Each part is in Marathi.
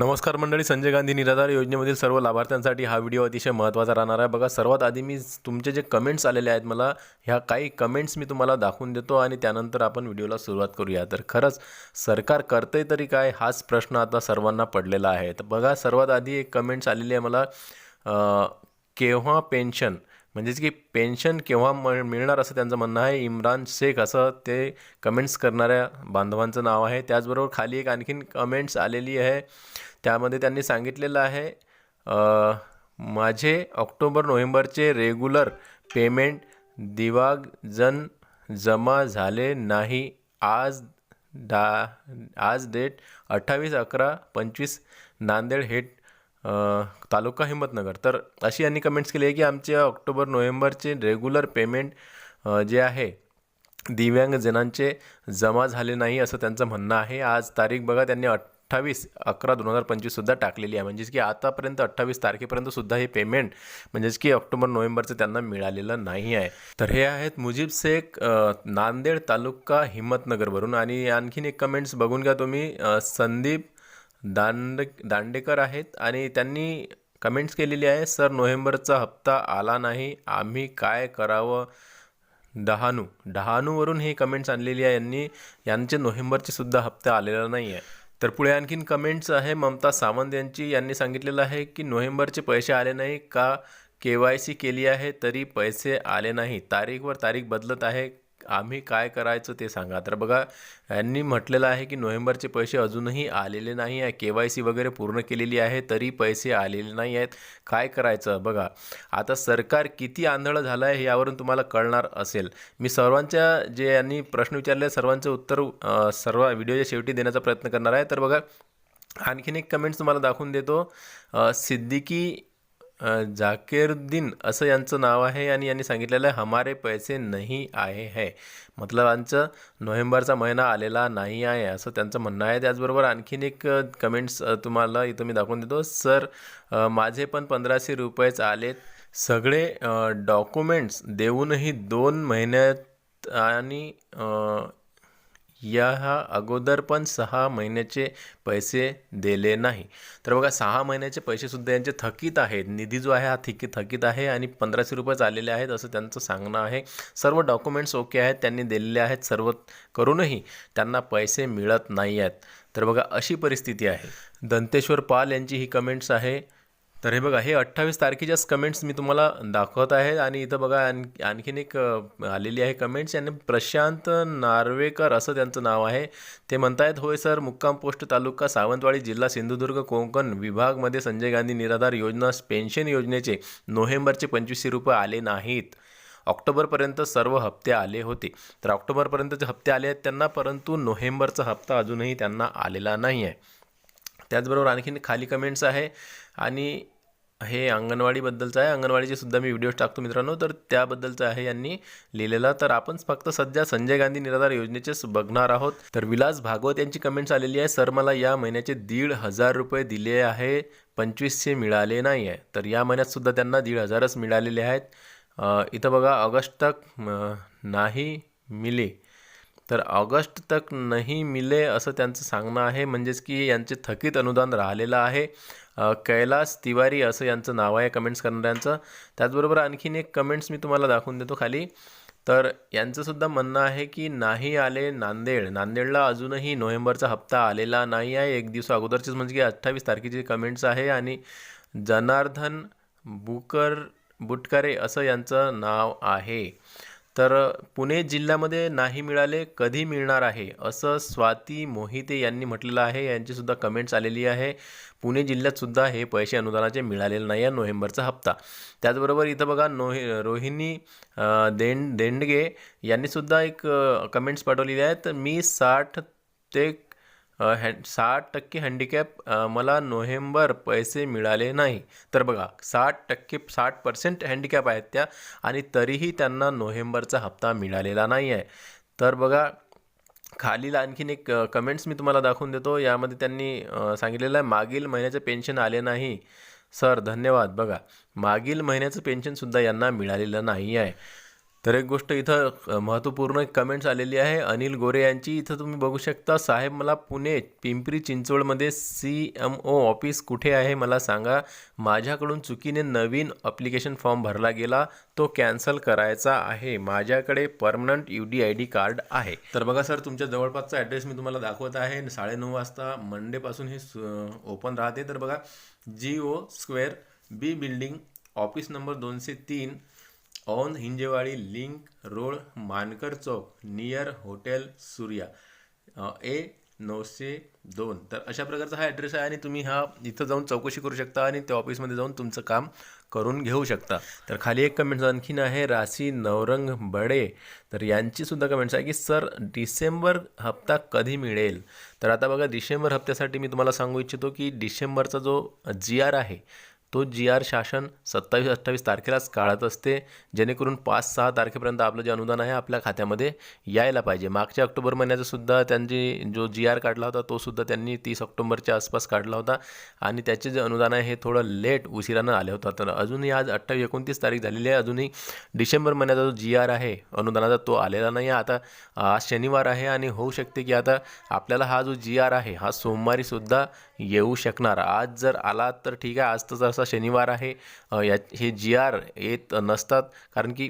नमस्कार मंडळी संजय गांधी निराधार योजनेमधील सर्व लाभार्थ्यांसाठी हा व्हिडिओ अतिशय महत्त्वाचा राहणार आहे. बघा सर्वात आधी मी तुमचे जे कमेंट्स आलेले आहेत मला ह्या काही कमेंट्स मी तुम्हाला दाखवून देतो आणि त्यानंतर आपण व्हिडिओला सुरुवात करूया. तर खरंच सरकार करते तरी काय हाच प्रश्न आता सर्वांना पडलेला आहे. तर बघा सर्वात आधी एक कमेंट्स आलेली आहे मला केव्हा पेन्शन म्हणजेच की पेन्शन केव्हा म मिळणार असं त्यांचं म्हणणं आहे. इम्रान शेख असं ते कमेंट्स करणाऱ्या बांधवांचं नाव आहे. त्याचबरोबर खाली एक आणखीन कमेंट्स आलेली आहे. त्यामध्ये त्यांनी सांगितलेलं आहे माझे ऑक्टोबर नोव्हेंबरचे रेग्युलर पेमेंट दिवागजन जमा झाले नाही. आज डा आज डेट अठ्ठावीस अकरा पंचवीस नांदेड हेड तालुका हिंमतनगर. तर अशी यांनी कमेंट्स केली आहे की आमचे ऑक्टोबर नोव्हेंबरचे रेग्युलर पेमेंट जे आहे दिव्यांगजनांचे जमा झाले नाही असं त्यांचं म्हणणं आहे. आज तारीख बघा त्यांनी अठ्ठावीस अकरा दोन हजार पंचवीससुद्धा टाकलेली आहे. म्हणजेच की आतापर्यंत अठ्ठावीस तारखेपर्यंत सुद्धा हे पेमेंट म्हणजेच की ऑक्टोबर नोव्हेंबरचं त्यांना मिळालेलं नाही आहे. तर हे आहेत मुजीब शेख नांदेड तालुका हिंमतनगरवरून. आणि आणखीन एक कमेंट्स बघून घ्या तुम्ही. संदीप दांड दांडेकर आहेत आणि त्यांनी कमेंट्स केलेली आहे सर नोव्हेंबरचा हप्ता आला नाही आम्ही काय करावं? डहाणू डहाणूवरून ही कमेंट्स आणलेली आहे यांनी. यांचे नोव्हेंबरचे सुद्धा हप्ता आलेला नाही आहे तर पुढे आणखीन कमेंट्स आहे. ममता सावंत यांची यांनी सांगितलेलं आहे की नोव्हेंबरचे पैसे आले नाही का? के वाय सी केली आहे तरी पैसे आले नाही. तारीखवर तारीख बदलत आहे. आम्ही काय करायचं ते सांगा. तर बघा यांनी म्हटलेलं आहे की नोव्हेंबरचे पैसे अजूनही आलेले नाही आहे. के वाय सी वगैरे पूर्ण केलेली आहे तरी पैसे आलेले नाही आहेत. काय करायचं? बघा आता सरकार किती आंधळं झालं आहे यावरून तुम्हाला कळणार असेल. मी सर्वांच्या जे यांनी प्रश्न विचारले सर्वांचं उत्तर सर्व व्हिडिओच्या शेवटी देण्याचा प्रयत्न करणार आहे. तर बघा आणखीन एक कमेंट्स तुम्हाला दाखवून देतो. सिद्दीकी जाकिरुद्दीन असं यांचं नाव आहे आणि यांनी सांगितलेलं आहे हमारे पैसे नहीं आहे है. मतलब यांचं नोव्हेंबरचा महिना आलेला नाही आहे असं त्यांचं म्हणणं आहे. त्याचबरोबर आणखीन एक कमेंट्स तुम्हाला इथं मी दाखवून देतो. सर माझे पण पंधराशे रुपयेच आलेत. सगळे डॉक्युमेंट्स देऊनही दोन महिन्यात आणि या हा अगोदर पण सहा महिन्याचे पैसे दिले नाही. तर बघा सहा महिन्याचे पैसेसुद्धा यांचे थकीत आहेत. निधी जो आहे हा थकी थकीत आहे आणि पंधराशे रुपयेच आलेले आहेत असं त्यांचं सांगणं आहे. सर्व डॉक्युमेंट्स ओके आहेत त्यांनी दिलेले आहेत सर्व करूनही त्यांना पैसे मिळत नाही आहेत तर बघा अशी परिस्थिती आहे. दंतेश्वर पाल यांची ही कमेंट्स आहे. तर हे बघा हे अठ्ठावीस तारखेच्याच कमेंट्स मी तुम्हाला दाखवत आहे आणि इथं बघा आण आणखीन एक आलेली आहे कमेंट्स आणि प्रशांत नार्वेकर असं त्यांचं नाव आहे. ते म्हणतायत होय सर मुक्काम पोस्ट तालुका सावंतवाडी जिल्हा सिंधुदुर्ग कोकण विभागमध्ये संजय गांधी निराधार योजना पेन्शन योजनेचे नोव्हेंबरचे पंचवीसशे रुपये आले नाहीत. ऑक्टोबरपर्यंत सर्व हप्ते आले होते. तर ऑक्टोबरपर्यंत जे हप्ते आले आहेत त्यांना परंतु नोव्हेंबरचा हप्ता अजूनही त्यांना आलेला नाही आहे त्याचबरोबर आणखीन खाली कमेंट्स आहे. आणि हे अंगणवाडीबद्दलचं आहे. अंगणवाडीचे सुद्धा मी व्हिडिओज टाकतो मित्रांनो. तर त्याबद्दलचं आहे यांनी लिहिलेलं. तर आपण फक्त सध्या संजय गांधी निराधार योजनेचेच बघणार आहोत. तर विलास भागवत यांची कमेंट्स आलेली आहे. सर मला या महिन्याचे दीड हजार रुपये दिले आहे. पंचवीसशे मिळाले नाही आहे. तर या महिन्यात सुद्धा त्यांना दीड हजारच मिळालेले आहेत. इथं बघा ऑगस्ट तक नाही मिले. तर ऑगस्ट तक नाही मिले असं त्यांचं सांगणं आहे. म्हणजेच की यांचे थकीत अनुदान राहिलेलं आहे. कैलास तिवारी असं यांचं नाव आहे कमेंट्स करणाऱ्यांचं. त्याचबरोबर आणखीन एक कमेंट्स मी तुम्हाला दाखवून देतो खाली. तर यांचंसुद्धा म्हणणं आहे की नाही आले नांदेड. नांदेडला अजूनही नोव्हेंबरचा हप्ता आलेला नाही आहे. एक दिवस अगोदरचेच म्हणजे की अठ्ठावीस तारखेचे कमेंट्स आहे आणि जनार्दन बुकर बुटकारे असं यांचं नाव आहे. तर पुणे जिल्ह्यामध्ये नाही मिळाले कधी मिळणार आहे? असं स्वाती मोहिते यांनी म्हटलेलं आहे. यांचीसुद्धा कमेंट्स आलेली आहे. पुणे जिल्ह्यातसुद्धा हे पैसे अनुदानाचे मिळालेले नाही आहे नोव्हेंबरचा हप्ता. त्याचबरोबर इथं बघा नोहि रोहिणी देण देंडगे यांनीसुद्धा एक कमेंट्स पाठवलेली आहेत. मी साठ ते हॅ साठ टक्के हँडिकॅप मला नोव्हेंबर पैसे मिळाले नाही. तर बघा साठ टक्के साठ पर्सेंट हँडिकॅप आहेत त्या आणि तरीही त्यांना नोव्हेंबरचा हप्ता मिळालेला नाही आहे तर बघा खालील आणखीन एक कमेंट्स मी तुम्हाला दाखवून देतो. यामध्ये त्यांनी सांगितलेलं आहे मागील महिन्याचे पेन्शन आले नाही. सर धन्यवाद. बघा मागील महिन्याचं पेन्शनसुद्धा यांना मिळालेलं नाही आहे तर एक गोष्ट इथं महत्त्वपूर्ण एक कमेंट्स आलेली आहे. अनिल गोरे यांची. इथं तुम्ही बघू शकता साहेब मला पुणे पिंपरी चिंचवडमध्ये सी एम ओ ऑफिस कुठे आहे मला सांगा. माझ्याकडून चुकीने नवीन अप्लिकेशन फॉर्म भरला गेला. तो कॅन्सल करायचा आहे. माझ्याकडे permanent U D I D card आहे. तर बघा सर तुमच्या जवळपासचा ॲड्रेस मी तुम्हाला दाखवत आहे. साडेनऊ वाजता मंडेपासून हे ओपन राहते. तर बघा G O square B building office number दोनशे तीन on Hinjewadi link road Mankar Chowk near hotel Surya A नऊशे दोन. तर अशा प्रकारचा हा ॲड्रेस आहे आणि तुम्ही हा इथं जाऊन चौकशी करू शकता आणि त्या ऑफिसमध्ये जाऊन तुमचं काम करून घेऊ शकता. तर खाली एक कमेंट्स आणखीन आहे राशी नवरंग बडे. तर यांची सुद्धा कमेंट्स आहे की सर डिसेंबर हप्ता कधी मिळेल? तर आता बघा डिसेंबर हप्त्यासाठी मी तुम्हाला सांगू इच्छितो की डिसेंबरचा जो जी आर आहे तो जी आर शासन सत्तावीस अठ्ठावीस तारखेलाच काढत असते. जेणेकरून पाच सहा तारखेपर्यंत आपलं जे अनुदान आहे आपल्या खात्यामध्ये यायला पाहिजे. मागच्या ऑक्टोबर महिन्याचासुद्धा त्यांनी त्यांची जो जी आर काढला होता तो सुद्धा त्यांनी तीस ऑक्टोबरच्या आसपास काढला होता. आणि त्याचे जे अनुदान आहे हे थोडं लेट उशिरानं आले होतं. तर अजूनही आज अठ्ठावीस एकोणतीस तारीख झालेली आहे. अजूनही डिसेंबर महिन्याचा जो जी आर आहे अनुदानाचा तो आलेला नाही आहे. आता आज शनिवार आहे आणि होऊ शकते की आता आपल्याला हा जो जी आर आहे हा सोमवारीसुद्धा येऊ शकणार. आज जर आला तर ठीक आहे. आज तर असा शनिवार आहे. या हे जी आर येत नसतात. कारण की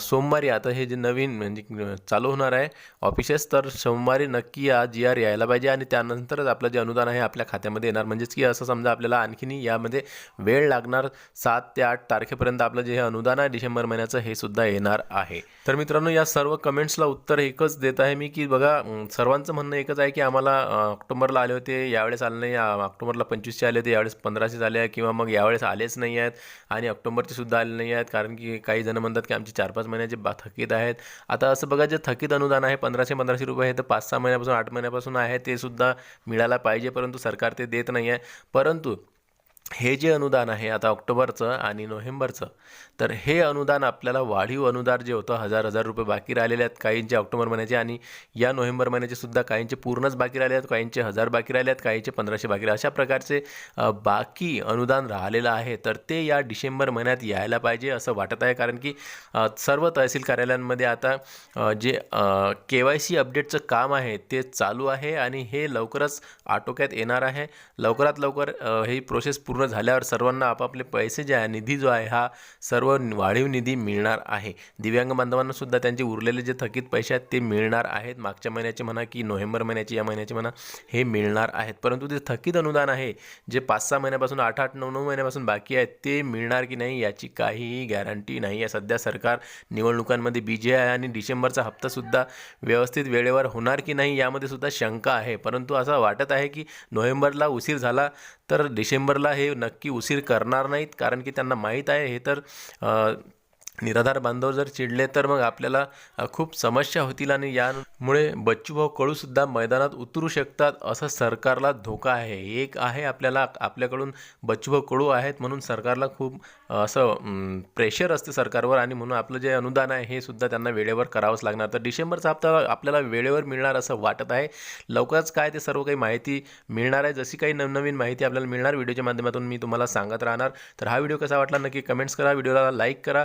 सोमवारी आता हे जे नवीन म्हणजे चालू होणार आहे ऑफिसेस तर सोमवारी नक्की या जी आर यायला पाहिजे आणि त्यानंतरच आपलं जे अनुदान आहे आपल्या खात्यामध्ये येणार. म्हणजेच की असं समजा आपल्याला आणखीनही यामध्ये वेळ लागणार सात ते आठ तारखेपर्यंत आपलं जे हे अनुदान आहे डिसेंबर महिन्याचं हे सुद्धा येणार आहे. तर मित्रांनो या सर्व कमेंट्सला उत्तर एकच देत आहे मी की बघा सर्वांचं म्हणणं एकच आहे की आम्हाला ऑक्टोबरला आले होते यावेळेस आले नाही ऑक्टोबरला पंचवीसशे आले होते यावेळेस पंधराशे झाले आहे किंवा मग यावेळेस आलेच नाही आहेत आणि ऑक्टोबरचे सुद्धा आले नाही आहेत. कारण की काही जण म्हणतात की आमचे चार पाच महिन्याचे बा थकीत आहेत. आता असं बघा जे थकीत अनुदान आहे पंधराशे पंधराशे रुपये हे तर पाच सहा महिन्यापासून आठ महिन्यापासून आहे ते सुद्धा मिळायला पाहिजे. परंतु सरकार ते देत नाही आहे परंतु हे जे अनुदान आहे आता ऑक्टोबरचं आणि नोव्हेंबरचं तर हे अनुदान आपल्याला वाढीव अनुदान जे होतं हजार हजार रुपये बाकी राहिलेले आहेत काहींचे ऑक्टोबर महिन्याचे आणि या नोव्हेंबर महिन्याचे सुद्धा काहींचे पूर्णच बाकी राहिले आहेत काहींचे हजार बाकी राहिले आहेत काहींचे पंधराशे बाकी राहिले अशा प्रकारचे बाकी अनुदान राहिलेलं आहे तर ते या डिसेंबर महिन्यात यायला पाहिजे असं वाटत आहे. कारण की सर्व तहसील कार्यालयांमध्ये आता जे के वाय सी अपडेटचं काम आहे ते चालू आहे आणि हे लवकरच आटोक्यात येणार आहे. लवकरात लवकर ही प्रोसेस पूर्ण पूर्ण झाल्यावर सर्वांना आपापले पैसे जे आहे निधी जो आहे हा सर्व वाढीव निधी मिळणार आहे. दिव्यांग बांधवांना सुद्धा त्यांचे उरलेले जे थकीत पैसे आहेत ते मिळणार आहेत. मागच्या महिन्याचे म्हणा की नोव्हेंबर महिन्याचे या महिन्याचे म्हणा हे मिळणार आहेत. परंतु ते थकीत अनुदान आहे जे पाच सहा महिन्यापासून आठ आठ नऊ नऊ महिन्यापासून बाकी आहेत ते मिळणार की नाही याची काहीही गॅरंटी नाही. आहे सध्या सरकार निवडणुकांमध्ये बिझी आहे आणि डिसेंबरचा हप्तासुद्धा व्यवस्थित वेळेवर होणार की नाही यामध्ये सुद्धा शंका आहे. परंतु असं वाटत आहे की नोव्हेंबरला उशीर झाला तर डिसेंबरला हे नक्की उशीर करणार नाहीत कारण की त्यांना माहीत आहे हे तर निराधार बांधव जर चिडले तर मग आपल्याला खूप समस्या होतील आणि यामुळे बच्चूभाऊ कळूसुद्धा मैदानात उतरू शकतात असं सरकारला धोका आहे. एक आहे आपल्याला आपल्याकडून बच्चूभाऊ कळू आहेत म्हणून सरकारला खूप असं प्रेशर असते सरकारवर आणि म्हणून आपलं जे अनुदान आहे हे सुद्धा त्यांना वेळेवर करावंच लागणार. तर डिसेंबरचा हप्ता आपल्याला वेळेवर मिळणार असं वाटत आहे. लवकरच काय ते सर्व काही माहिती मिळणार आहे. जशी काही नवनवीन माहिती आपल्याला मिळणार व्हिडिओच्या माध्यमातून मी तुम्हाला सांगत राहणार. तर हा व्हिडिओ कसा वाटला नक्की कमेंट्स करा. व्हिडिओला लाईक करा